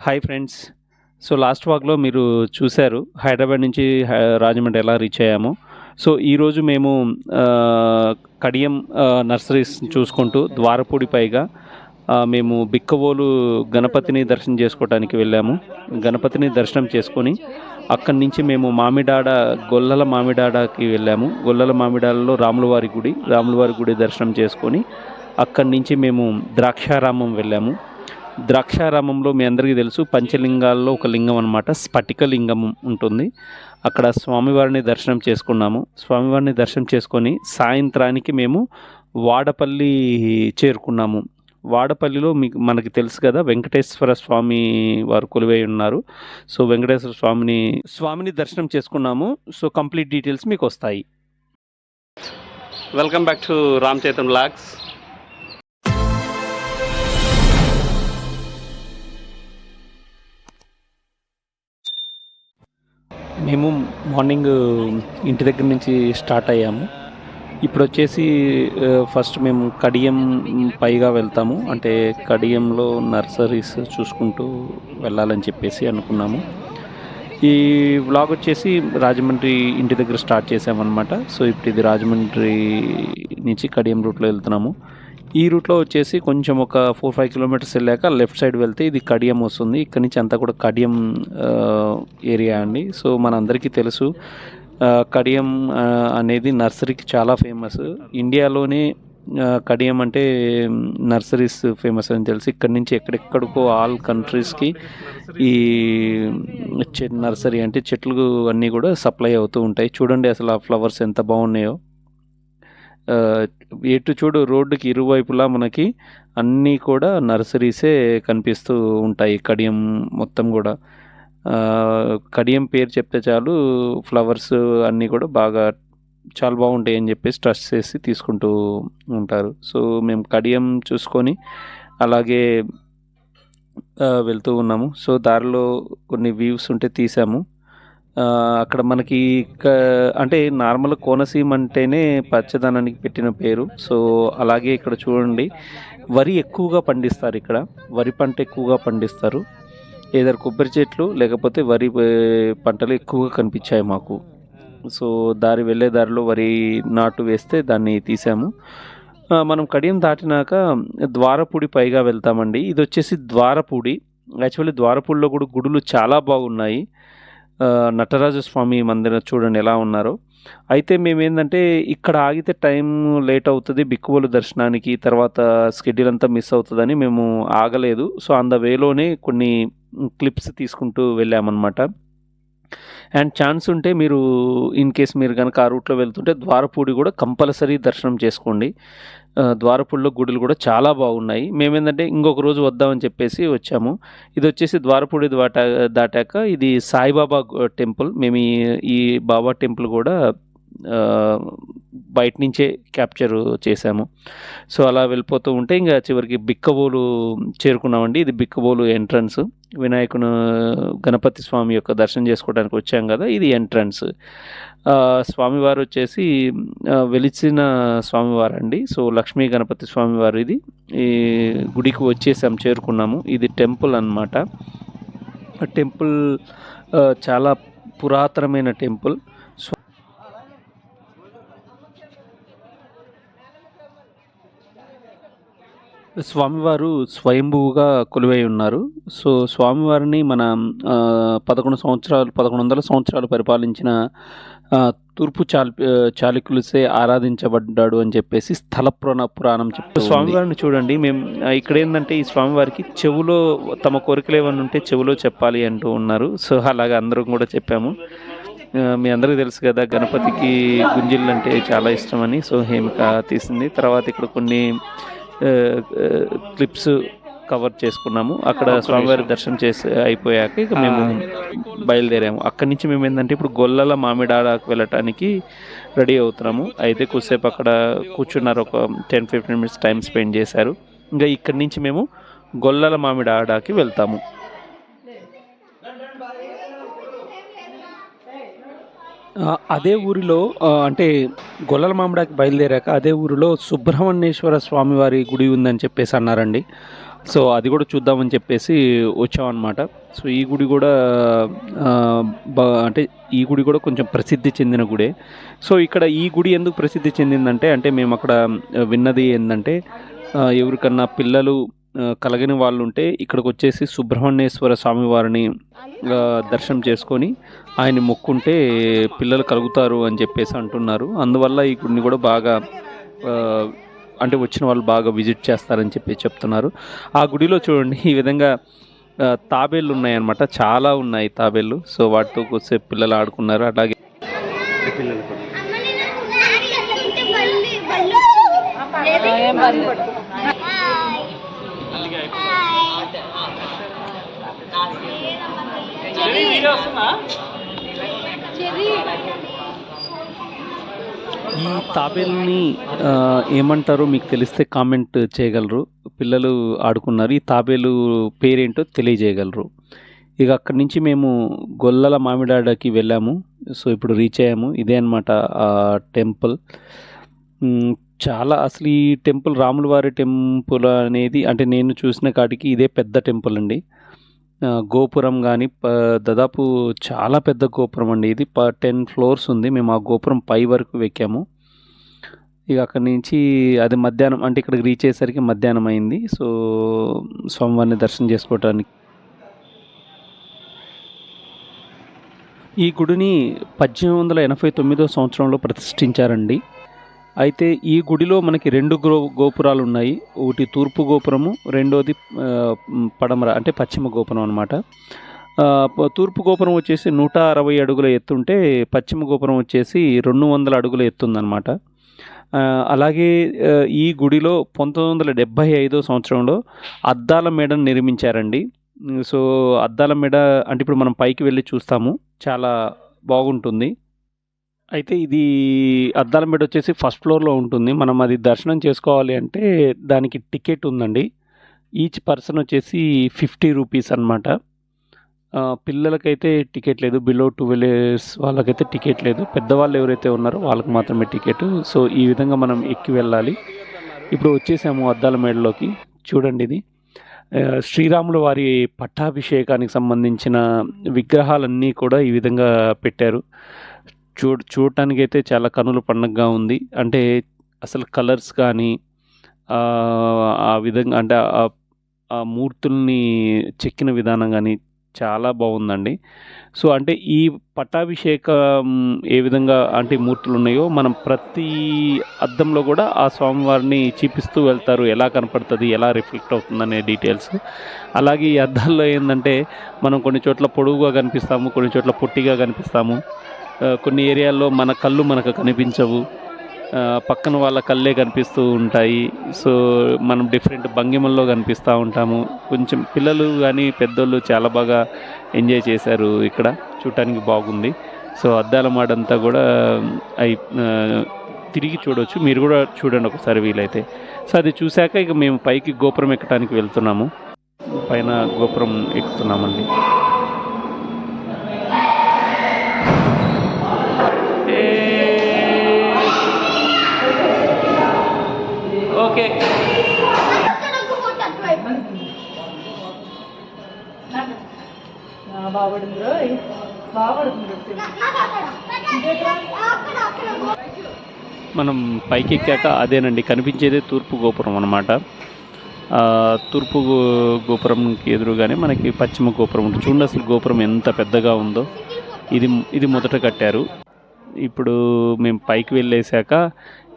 Hi friends so last వాక్లో మీరు చూశారు హైదరాబాద్ నుంచి హై- రాజమండ్రి ఎలా రీచ్ అయ్యాము. సో ఈరోజు మేము కడియం నర్సరీస్ చూసుకుంటూ ద్వారపూడి పైగా మేము బిక్కవోలు గణపతిని దర్శనం చేసుకోవడానికి వెళ్ళాము. గణపతిని దర్శనం చేసుకొని అక్కడి నుంచి మేము మామిడాడ గొల్లల మామిడాడకి వెళ్ళాము. గొల్లల మామిడాడలో రాములవారి గుడి రాములవారి గుడి దర్శనం చేసుకొని అక్కడి నుంచి మేము ద్రాక్షారామం వెళ్ళాము. ద్రాక్షారామంలో మీ అందరికీ తెలుసు పంచలింగాల్లో ఒక లింగం అనమాట స్ఫటికలింగం ఉంటుంది. అక్కడ స్వామివారిని దర్శనం చేసుకున్నాము. స్వామివారిని దర్శనం చేసుకొని సాయంత్రానికి మేము వాడపల్లి చేరుకున్నాము. వాడపల్లిలో మీకు మనకి తెలుసు కదా వెంకటేశ్వర స్వామి వారు కొలువై ఉన్నారు. సో వెంకటేశ్వర స్వామిని స్వామిని దర్శనం చేసుకున్నాము. సో కంప్లీట్ డీటెయిల్స్ మీకు వస్తాయి. Welcome back to Ram Chaitan blogs మేము మార్నింగ్ uh, ఇంటి దగ్గర నుంచి స్టార్ట్ అయ్యాము. ఇప్పుడు వచ్చేసి uh, ఫస్ట్ మేము కడియం పైగా వెళ్తాము. అంటే కడియంలో నర్సరీస్ చూసుకుంటూ వెళ్ళాలని చెప్పేసి అనుకున్నాము. ఈ వ్లాగ్ వచ్చేసి రాజమండ్రి ఇంటి దగ్గర స్టార్ట్ చేసామన్నమాట. సో ఇప్పుడు ఇది రాజమండ్రి నుంచి కడియం రూట్లో వెళ్తున్నాము. ఈ రూట్లో వచ్చేసి కొంచెం ఒక ఫోర్ ఫైవ్ కిలోమీటర్స్ వెళ్ళాక లెఫ్ట్ సైడ్ వెళ్తే ఇది కడియం వస్తుంది. ఇక్కడ నుంచి అంతా కూడా కడియం ఏరియా అండి. సో మనందరికీ తెలుసు కడియం అనేది నర్సరీకి చాలా ఫేమస్. ఇండియాలోనే కడియం అంటే నర్సరీస్ ఫేమస్ అని తెలిసి. ఇక్కడ నుంచి ఎక్కడెక్కడికో ఆల్ కంట్రీస్కి ఈ నర్సరీ అంటే చెట్లు అన్నీ కూడా సప్లై అవుతూ ఉంటాయి. చూడండి అసలు ఆ ఫ్లవర్స్ ఎంత బాగున్నాయో. ఎటు చూడు రోడ్డుకి ఇరువైపులా మనకి అన్నీ కూడా నర్సరీసే కనిపిస్తూ ఉంటాయి. కడియం మొత్తం కూడా. కడియం పేరు చెప్తే చాలు ఫ్లవర్స్ అన్నీ కూడా బాగా చాలా బాగుంటాయి అని చెప్పేసి ట్రస్ట్ చేసి తీసుకుంటూ ఉంటారు. సో మేము కడియం చూసుకొని అలాగే వెళ్తూ ఉన్నాము. సో దారిలో కొన్ని వ్యూస్ ఉంటే తీసాము. అక్కడ మనకి అంటే నార్మల్ కోనసీమ అంటేనే పచ్చదనానికి పెట్టిన పేరు. సో అలాగే ఇక్కడ చూడండి వరి ఎక్కువగా పండిస్తారు ఇక్కడ. వరి పంట ఎక్కువగా పండిస్తారు. ఏదైనా కొబ్బరి చెట్లు లేకపోతే వరి పంటలు ఎక్కువగా కనిపించాయి మాకు. సో దారి వెళ్ళే దారిలో వరి నాటు వేస్తే దాన్ని తీసాము. మనం కడియం దాటినాక ద్వారపూడి పైగా వెళ్తామండి. ఇది వచ్చేసి ద్వారపూడి. యాక్చువల్లీ ద్వారపూడిలో కూడా గుడులు చాలా బాగున్నాయి. నటరాజస్వామి నటరాజ స్వామి మందిరం చూడండి ఎలా ఉన్నారో. అయితే మేము ఏంటంటే ఇక్కడ ఆగితే టైం లేట్ అవుతుంది బిక్కువలు దర్శనానికి తర్వాత స్కెడ్యూల్ అంతా మిస్ అవుతుందని మేము ఆగలేదు. సో అంద వేలోనే కొన్ని క్లిప్స్ తీసుకుంటూ వెళ్ళామన్నమాట. అండ్ ఛాన్స్ ఉంటే మీరు ఇన్ కేస్ మీరు కనుక ఆ రూట్లో వెళ్తుంటే ద్వారపూడి కూడా కంపల్సరీ దర్శనం చేసుకోండి. ద్వారపూడిలో గుడులు కూడా చాలా బాగున్నాయి. మేమేంటంటే ఇంకొక రోజు వద్దామని చెప్పేసి వచ్చాము. ఇది వచ్చేసి ద్వారపూడి దాటా దాటాక ఇది సాయిబాబా టెంపుల్. మేము ఈ ఈ బాబా టెంపుల్ కూడా బయట నుంచే క్యాప్చర్ చేశాము. సో అలా వెళ్ళిపోతూ ఉంటే ఇంకా చివరికి బిక్కబోలు చేరుకున్నామండి. ఇది బిక్కబోలు ఎంట్రన్స్. వినాయకును గణపతి స్వామి యొక్క దర్శనం చేసుకోవడానికి వచ్చాం కదా ఇది ఎంట్రన్స్. స్వామివారు వచ్చేసి వెలిచిన స్వామివారు అండి సో లక్ష్మీ గణపతి స్వామివారు ఇది. ఈ గుడికి వచ్చేసాం చేరుకున్నాము. ఇది టెంపుల్ అన్నమాట. టెంపుల్ చాలా పురాతనమైన టెంపుల్. స్వామివారు స్వయంభువుగా కొలువై ఉన్నారు. సో స్వామివారిని మన పదకొండు సంవత్సరాలు పదకొండు వందల సంవత్సరాలు పరిపాలించిన తూర్పు చాలు చాళుక్యులసే ఆరాధించబడ్డాడు అని చెప్పేసి స్థల పురాణ పురాణం చెప్తారు స్వామివారిని చూడండి. మేము ఇక్కడ ఏంటంటే ఈ స్వామివారికి చెవులో తమ కోరికలు ఏమైనా ఉంటే చెవులో చెప్పాలి అంటూ ఉన్నారు. సో అలాగే అందరం కూడా చెప్పాము. మీ అందరికీ తెలుసు కదా గణపతికి గుంజిళ్ళు అంటే చాలా ఇష్టమని. సో హేమిక తీసింది. తర్వాత ఇక్కడ కొన్ని క్లిప్స్ కవర్ చేసుకున్నాము. అక్కడ స్వామివారి దర్శనం చేసి అయిపోయాక ఇక మేము బయలుదేరాము. అక్కడి నుంచి మేము ఏంటంటే ఇప్పుడు గొల్లల మామిడాడకు వెళ్ళటానికి రెడీ అవుతున్నాము. అయితే కొద్దిసేపు అక్కడ కూర్చున్నారు. ఒక ten fifteen minutes time spend చేశారు. ఇంకా ఇక్కడి నుంచి మేము గొల్లల మామిడాడకి వెళ్తాము ఆ, అదే ఊరిలో అంటే గొల్లల మామిడాకి బయలుదేరాక అదే ఊరిలో సుబ్రహ్మణ్యేశ్వర స్వామివారి గుడి ఉందని చెప్పేసి అన్నారండి. సో అది కూడా చూద్దామని చెప్పేసి వచ్చామన్నమాట. సో ఈ గుడి కూడా అంటే ఈ గుడి కూడా కొంచెం ప్రసిద్ధి చెందిన గుడే. సో ఇక్కడ ఈ గుడి ఎందుకు ప్రసిద్ధి చెందిందంటే అంటే మేము అక్కడ విన్నది ఏంటంటే ఎవరికన్నా పిల్లలు కలగని వాళ్ళు ఉంటే ఇక్కడికి వచ్చేసి సుబ్రహ్మణ్యేశ్వర స్వామి వారిని దర్శనం చేసుకొని ఆయన మొక్కుంటే పిల్లలు కలుగుతారు అని చెప్పేసి అంటున్నారు. అందువల్ల ఈ గుడిని కూడా బాగా అంటే వచ్చిన వాళ్ళు బాగా విజిట్ చేస్తారని చెప్పి చెప్తున్నారు. ఆ గుడిలో చూడండి ఈ విధంగా తాబేళ్ళు ఉన్నాయన్నమాట. చాలా ఉన్నాయి తాబేళ్ళు సో వాటితో కొద్దిసేపు పిల్లలు ఆడుకున్నారు. అలాగే పిల్లలు ఈ తాబేల్ని ఏమంటారో మీకు తెలిస్తే కామెంట్ చేయగలరు. పిల్లలు ఆడుకున్నారు. ఈ తాబేలు పేరేంటో తెలియజేయగలరు. ఇక అక్కడి నుంచి మేము గొల్లల మామిడాడకి వెళ్ళాము. సో ఇప్పుడు రీచ్ అయ్యాము. ఇదే అనమాట ఆ టెంపుల్. చాలా అసలు ఈ టెంపుల్ రాముల వారి టెంపుల్ అనేది అంటే నేను చూసిన కాడికి ఇదే పెద్ద టెంపుల్ అండి. గోపురం కానీ దాదాపు చాలా పెద్ద గోపురం అండి. ఇది ప టెన్ ఫ్లోర్స్ ఉంది. మేము ఆ గోపురం పై వరకు ఎక్కాము ఇక అక్కడి నుంచి అది మధ్యాహ్నం అంటే ఇక్కడికి రీచ్ అయ్యేసరికి మధ్యాహ్నం అయింది. సో స్వామివారిని దర్శనం చేసుకోవటానికి ఈ గుడిని పద్దెనిమిది వందల ఎనభై తొమ్మిదో సంవత్సరంలో ప్రతిష్ఠించారండి. అయితే ఈ గుడిలో మనకి రెండు గో గోపురాలు ఉన్నాయి ఒకటి తూర్పు గోపురము రెండోది పడమర అంటే పశ్చిమ గోపురం అనమాట తూర్పు గోపురం వచ్చేసి నూట అరవై అడుగుల ఎత్తుంటే పశ్చిమ గోపురం వచ్చేసి రెండు వందల అడుగుల ఎత్తుందనమాట అలాగే ఈ గుడిలో పంతొమ్మిది వందల డెబ్భై ఐదో సంవత్సరంలో అద్దాల మేడను నిర్మించారండి. సో అద్దాల మేడ అంటే ఇప్పుడు మనం పైకి వెళ్ళి చూస్తాము. చాలా బాగుంటుంది. అయితే ఇది అద్దాల మేడ వచ్చేసి ఫస్ట్ ఫ్లోర్లో ఉంటుంది. మనం అది దర్శనం చేసుకోవాలి అంటే దానికి టికెట్ ఉందండి. ఈచ్ పర్సన్ వచ్చేసి ఫిఫ్టీ రూపీస్ అనమాట పిల్లలకైతే టికెట్ లేదు. బిలో ట్వెల్వ్ ఇయర్స్ వాళ్ళకైతే టికెట్ లేదు. పెద్దవాళ్ళు ఎవరైతే ఉన్నారో వాళ్ళకి మాత్రమే టికెట్. సో ఈ విధంగా మనం ఎక్కి వెళ్ళాలి. ఇప్పుడు వచ్చేసాము అద్దాల మేడలోకి. చూడండి ఇది. శ్రీరాములు వారి పట్టాభిషేకానికి సంబంధించిన విగ్రహాలన్నీ కూడా ఈ విధంగా పెట్టారు. చూ చూడటానికి అయితే చాలా కనుల పండగగా ఉంది. అంటే అసలు కలర్స్ కానీ ఆ విధంగా అంటే ఆ- మూర్తుల్ని చెక్కిన విధానం కానీ చాలా బాగుందండి. సో అంటే ఈ పట్టాభిషేకం ఏ విధంగా అంటే మూర్తులు ఉన్నాయో మనం ప్రతి అద్దంలో కూడా ఆ స్వామివారిని చూపిస్తూ వెళ్తారు. ఎలా కనపడుతుంది ఎలా రిఫ్లెక్ట్ అవుతుందనే డీటెయిల్స్. అలాగే ఈ అద్దాల్లో ఏంటంటే మనం కొన్ని చోట్ల పొడవుగా కనిపిస్తాము కొన్ని చోట్ల పొట్టిగా కనిపిస్తాము. కొన్ని ఏరియాల్లో మన కళ్ళు మనకు కనిపించవు. పక్కన వాళ్ళ కళ్ళే కనిపిస్తూ ఉంటాయి. సో మనం డిఫరెంట్ భంగిమల్లో కనిపిస్తూ ఉంటాము. కొంచెం పిల్లలు కానీ పెద్దోళ్ళు చాలా బాగా ఎంజాయ్ చేశారు ఇక్కడ. చూడటానికి బాగుంది. సో అద్దాల మాడంతా కూడా అయి తిరిగి చూడవచ్చు మీరు కూడా చూడండి ఒకసారి వీలైతే. సో అది చూశాక ఇక మేము పైకి గోపురం ఎక్కడానికి వెళ్తున్నాము. పైన గోపురం ఎక్కుతున్నామండి. బాగుపడింది బాగుపడుతుంది మనం పైకి ఎక్కాక అదేనండి కనిపించేదే తూర్పు గోపురం అనమాట తూర్పు గోపురంకి ఎదురుగానే మనకి పశ్చిమ గోపురం ఉంటుంది చూడండి అసలు గోపురం ఎంత పెద్దగా ఉందో. ఇది ఇది మొదట కట్టారు. ఇప్పుడు మేము పైకి వెళ్ళేసాక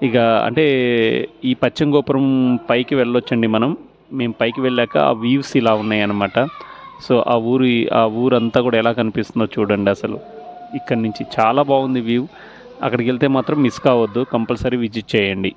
ఇక అంటే ఈ పశ్చిమ గోపురం పైకి వెళ్ళొచ్చండి మనం. మేము పైకి వెళ్ళాక ఆ వ్యూస్ ఇలా ఉన్నాయి అన్నమాట సో ఆ ఊరి ఆ ఊరంతా కూడా ఎలా కనిపిస్తుందో చూడండి అసలు. ఇక్కడి నుంచి చాలా బాగుంది వ్యూ. అక్కడికి వెళ్తే మాత్రం మిస్ కావద్దు. కంపల్సరీ విజిట్ చేయండి.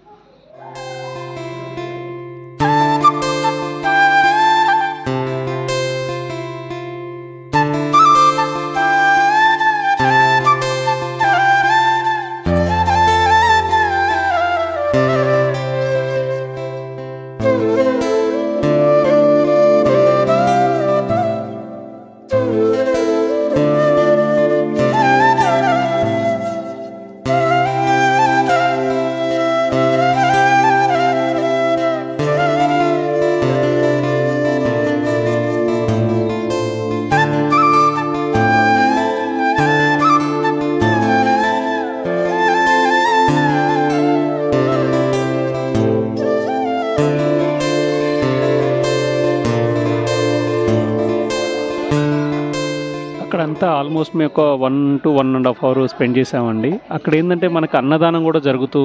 ఆల్మోస్ట్ మేము ఒక one two one and half hour spend చేసామండి. అక్కడ ఏంటంటే మనకు అన్నదానం కూడా జరుగుతూ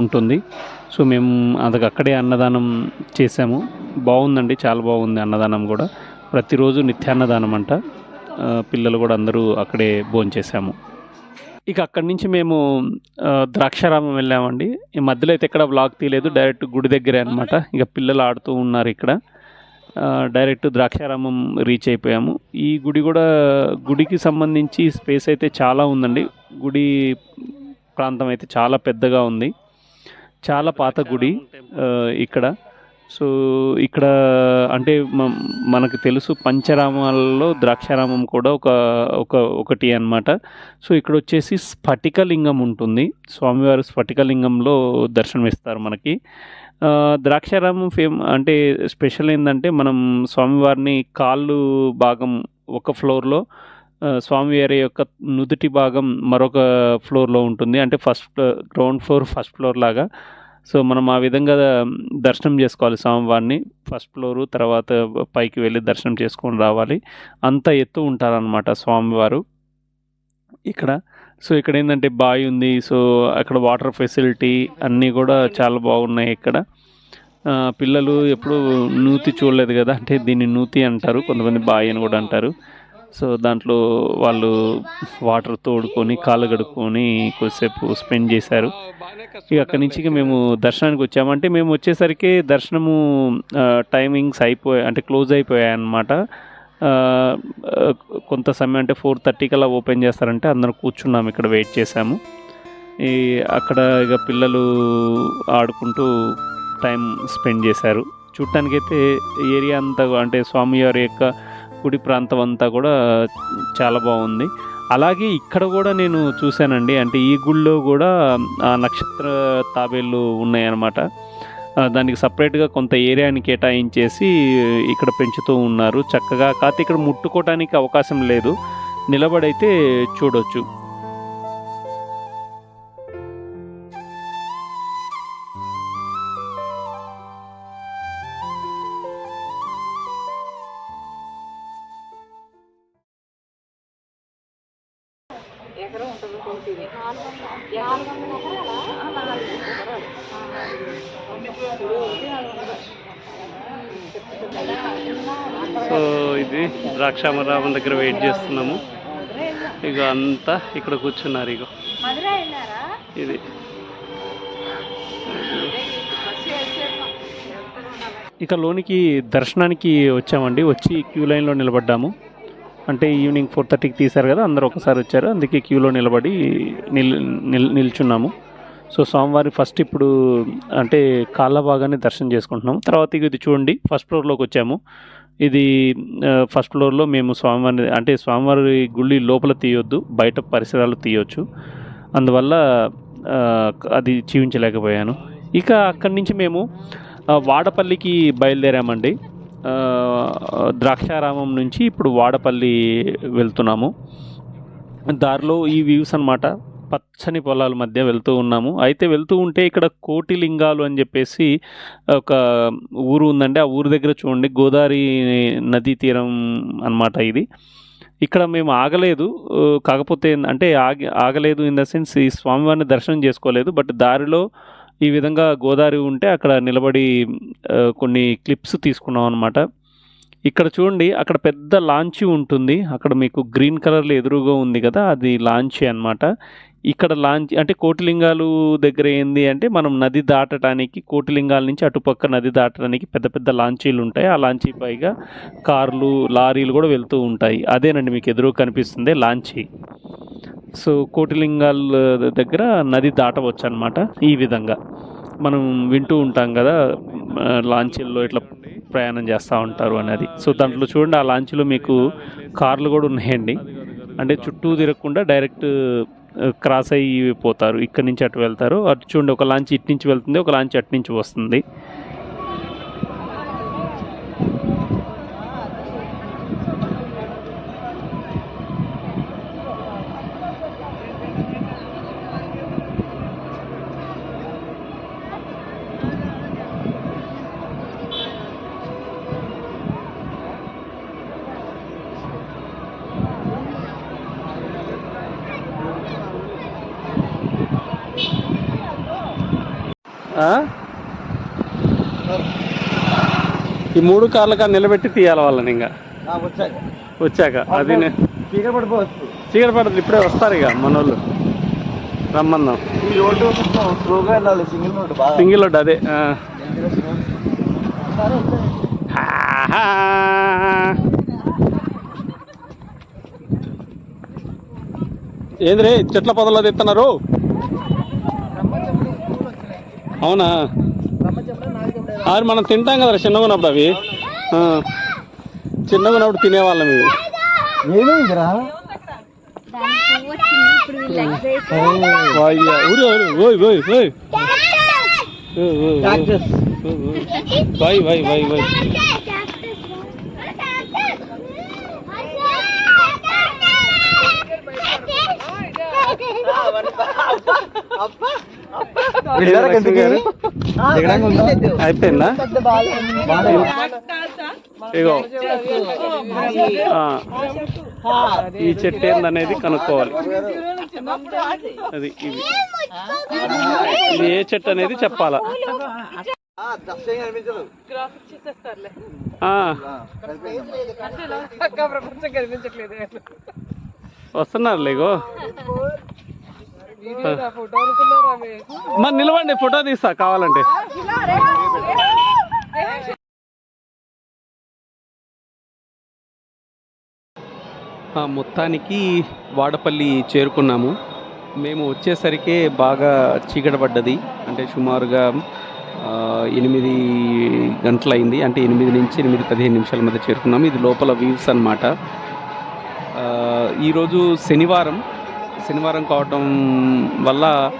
ఉంటుంది. సో మేము అది అక్కడే అన్నదానం చేసాము. బాగుందండి చాలా బాగుంది అన్నదానం కూడా. ప్రతిరోజు నిత్యాన్నదానం అంట. పిల్లలు కూడా అందరూ అక్కడే భోంచేసాము ఇక అక్కడి నుంచి మేము ద్రాక్షారామం వెళ్ళామండి. ఈ మధ్యలో అయితే ఎక్కడ బ్లాక్ తీయలేదు డైరెక్ట్ గుడి దగ్గరే అనమాట ఇక పిల్లలు ఆడుతూ ఉన్నారు ఇక్కడ. డైరెక్ట్ ద్రాక్షారామం రీచ్ అయిపోయాము. ఈ గుడి కూడా గుడికి సంబంధించి స్పేస్ అయితే చాలా ఉందండి. గుడి ప్రాంతం అయితే చాలా పెద్దగా ఉంది. చాలా పాత గుడి ఇక్కడ. సో ఇక్కడ అంటే మ- మనకు తెలుసు పంచరామాలలో ద్రాక్షారామం కూడా ఒక ఒక ఒకటి అన్నమాట. సో ఇక్కడ వచ్చేసి స్ఫటికలింగం ఉంటుంది. స్వామివారి స్ఫటికలింగంలో దర్శనం ఇస్తారు మనకి. ద్రాక్షారామం ఫేమ్ అంటే స్పెషల్ ఏంటంటే మనం స్వామివారిని కాళ్ళు భాగం ఒక ఫ్లోర్లో స్వామివారి యొక్క నుదుటి భాగం మరొక ఫ్లోర్లో ఉంటుంది. అంటే first ground floor first floor లాగా. సో మనం ఆ విధంగా దర్శనం చేసుకోవాలి స్వామివారిని. ఫస్ట్ ఫ్లోరు తర్వాత పైకి వెళ్ళి దర్శనం చేసుకొని రావాలి. అంత ఎత్తు ఉంటారనమాట స్వామివారు. ఇక్కడ. సో ఇక్కడ ఏంటంటే బావి ఉంది. సో అక్కడ వాటర్ ఫెసిలిటీ అన్నీ కూడా చాలా బాగున్నాయి ఇక్కడ. పిల్లలు ఎప్పుడు నూతి చూడలేదు కదా. అంటే దీన్ని నూతి అంటారు. కొంతమంది బావి అని కూడా అంటారు. సో దాంట్లో వాళ్ళు వాటర్ తోడుకొని కాళ్ళు కడుక్కొని కొద్దిసేపు స్పెండ్ చేశారు. ఇక అక్కడి నుంచి మేము దర్శనానికి వచ్చామంటే మేము వచ్చేసరికి దర్శనము టైమింగ్స్ అయిపోయాయి అంటే క్లోజ్ అయిపోయాయి అన్నమాట. కొంత సమయం అంటే ఫోర్ థర్టీకి అలా ఓపెన్ చేస్తారంటే అందరం కూర్చున్నాము ఇక్కడ వెయిట్ చేసాము ఈ అక్కడ ఇక పిల్లలు ఆడుకుంటూ టైం స్పెండ్ చేశారు. చూడటానికైతే ఏరియా అంతా అంటే స్వామివారి యొక్క గుడి ప్రాంతం అంతా కూడా చాలా బాగుంది. అలాగే ఇక్కడ కూడా నేను చూశానండి అంటే ఈ గుళ్ళో కూడా ఆ నక్షత్ర తాబేళ్ళు ఉన్నాయన్నమాట. దానికి సపరేట్గా కొంత ఏరియాని కేటాయించేసి ఇక్కడ పెంచుతూ ఉన్నారు. చక్కగా కాకపోతే ఇక్కడ ముట్టుకోవటానికి అవకాశం లేదు. నిలబడైతే చూడొచ్చు. సో ఇది ద్రాక్షామరామం దగ్గర వెయిట్ చేస్తున్నాము. ఇక అంతా ఇక్కడ కూర్చున్నారు ఇక ఇది. ఇక లోనికి దర్శనానికి వచ్చామండి. వచ్చి క్యూ లైన్లో నిలబడ్డాము. అంటే ఈవినింగ్ ఫోర్ థర్టీకి తీశారు కదా అందరూ ఒకసారి వచ్చారు. అందుకే క్యూలో నిలబడి నిల్ నిల్ నిల్చున్నాము. సో స్వామివారి ఫస్ట్ ఇప్పుడు అంటే కాళ్ళ భాగాన్ని దర్శనం చేసుకుంటున్నాం. తర్వాత ఇక ఇది చూడండి ఫస్ట్ ఫ్లోర్లోకి వచ్చాము. ఇది ఫస్ట్ ఫ్లోర్లో మేము స్వామివారిని అంటే స్వామివారి గుళ్ళి లోపల తీయొద్దు బయట పరిసరాలు తీయొచ్చు. అందువల్ల అది జీవించలేకపోయాను. ఇక అక్కడి నుంచి మేము వాడపల్లికి బయలుదేరామండి. ద్రాక్షారామం నుంచి ఇప్పుడు వాడపల్లి వెళ్తున్నాము. దారిలో ఈ వ్యూస్ అన్నమాట. పచ్చని పొలాల మధ్య వెళ్తూ ఉన్నాము. అయితే వెళ్తూ ఉంటే ఇక్కడ కోటిలింగాలు అని చెప్పేసి ఒక ఊరు ఉందండి. ఆ ఊరు దగ్గర చూడండి గోదావరి నదీ తీరం అన్నమాట ఇది. ఇక్కడ మేము ఆగలేదు. కాకపోతే అంటే ఆగి ఆగలేదు ఇన్ ద సెన్స్ ఈ స్వామివారిని దర్శనం చేసుకోలేదు. బట్ దారిలో ఈ విధంగా గోదావరి ఉంటే అక్కడ నిలబడి కొన్ని క్లిప్స్ తీసుకున్నాం అనమాట ఇక్కడ చూడండి అక్కడ పెద్ద లాంచీ ఉంటుంది. అక్కడ మీకు గ్రీన్ కలర్లో ఎదురుగా ఉంది కదా అది లాంచీ అన్నమాట. ఇక్కడ లాంచ్ అంటే కోటిలింగాలు దగ్గర ఏంది అంటే మనం నది దాటడానికి కోటిలింగాల నుంచి అటుపక్క నది దాటడానికి పెద్ద పెద్ద లాంచీలు ఉంటాయి. ఆ లాంచీ పైగా కార్లు లారీలు కూడా వెళ్తూ ఉంటాయి. అదేనండి మీకు ఎదురు కనిపిస్తుంది లాంచీ. సో కోటిలింగాల దగ్గర నది దాటవచ్చు అనమాట ఈ విధంగా. మనం వింటూ ఉంటాం కదా లాంచీల్లో ఇట్లా ప్రయాణం చేస్తూ ఉంటారు అనేది సో దాంట్లో చూడండి ఆ లాంచీలో మీకు కార్లు కూడా ఉన్నాయండి. అంటే చుట్టూ తిరగకుండా డైరెక్ట్ క్రాస్ అయ్యి పోతారు. ఇక్కడ నుంచి అటు వెళ్తారు. అటు చూడండి ఒక లాంచ్ ఇటు నుంచి వెళ్తుంది ఒక లాంచ్ అటు నుంచి వస్తుంది. ఈ మూడు కార్ల కాడ నిలబెట్టి తీయాలి వాళ్ళని ఇంకా. వచ్చాక. అది చీకటి పడిపోవచ్చు చీకటి పడుతుంది ఇప్పుడే వస్తారు ఇక కొంచెం స్లోగా వెళ్ళాలి సింగిల్ రోడ్ అదే. ఏంద్రే చెట్ల పొదలో తెస్తున్నారు అవునా? అది మనం తింటాం కదా చిన్నగా ఉన్నప్పుడు అవి. ఆ. చిన్నగా ఉన్నప్పుడు తినేవాళ్ళం ఇవి. ఏమైందిరా? దానికి వచ్చింది ఇప్పుడు వీళ్ళు వెళ్ళారా? అయిపోయిందా. ఇగో. ఆ, ఈ చెట్టు ఏందనేది కనుక్కోవాలి. అది ఇది. ఇది ఏ చెట్టు అనేది చెప్పాలా? వస్తున్నారు లేగో మీరు? నిలవండి ఫోటో తీస్తా కావాలంటే. మొత్తానికి వాడపల్లి చేరుకున్నాము. మేము వచ్చేసరికి బాగా చీకటి పడ్డది. అంటే సుమారుగా ఎనిమిది గంటలైంది. అంటే ఎనిమిది నుంచి ఎనిమిది పదిహేను నిమిషాల మధ్య చేరుకున్నాము. ఇది లోపల వ్యూస్ అనమాట ఈరోజు శనివారం. శనివారం కావటం వల్ల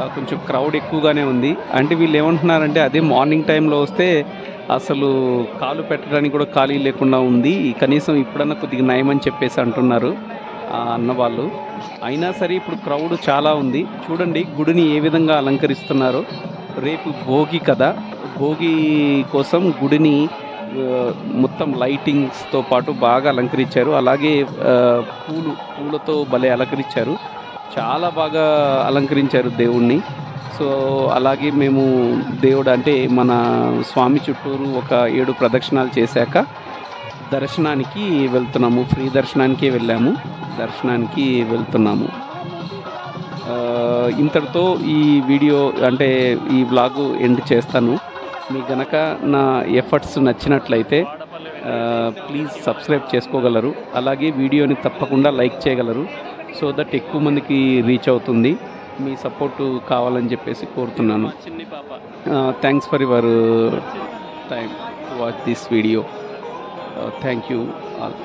కొంచెం క్రౌడ్ ఎక్కువగానే ఉంది. అంటే వీళ్ళు ఏమంటున్నారంటే అదే మార్నింగ్ టైంలో వస్తే అసలు కాలు పెట్టడానికి కూడా ఖాళీ లేకుండా ఉంది. కనీసం ఇప్పుడన్నా కొద్దిగా నయమని చెప్పేసి అంటున్నారు అన్నవాళ్ళు అన్న వాళ్ళు. అయినా సరే ఇప్పుడు క్రౌడ్ చాలా ఉంది. చూడండి గుడిని ఏ విధంగా అలంకరిస్తున్నారో. రేపు భోగి కదా. భోగి కోసం గుడిని మొత్తం లైటింగ్స్తో పాటు బాగా అలంకరించారు. అలాగే పూలు పూలతో భలే అలంకరించారు. చాలా బాగా అలంకరించారు దేవుణ్ణి. సో అలాగే మేము దేవుడు అంటే మన స్వామి చుట్టూరు ఒక ఏడు ప్రదక్షిణాలు చేశాక దర్శనానికి వెళ్తున్నాము. ఫ్రీ దర్శనానికి వెళ్ళాము. దర్శనానికి వెళ్తున్నాము. ఇంతటితో ఈ వీడియో అంటే ఈ వ్లాగు ఎండ్ చేస్తాను. మీకు గనక నా ఎఫర్ట్స్ నచ్చినట్లయితే ప్లీజ్ సబ్స్క్రైబ్ చేసుకోగలరు. అలాగే వీడియోని తప్పకుండా లైక్ చేయగలరు. సో దట్ ఎక్కువ మందికి రీచ్ అవుతుంది. మీ సపోర్టు కావాలని చెప్పేసి కోరుతున్నాను. Thanks for your time watch this video thank you all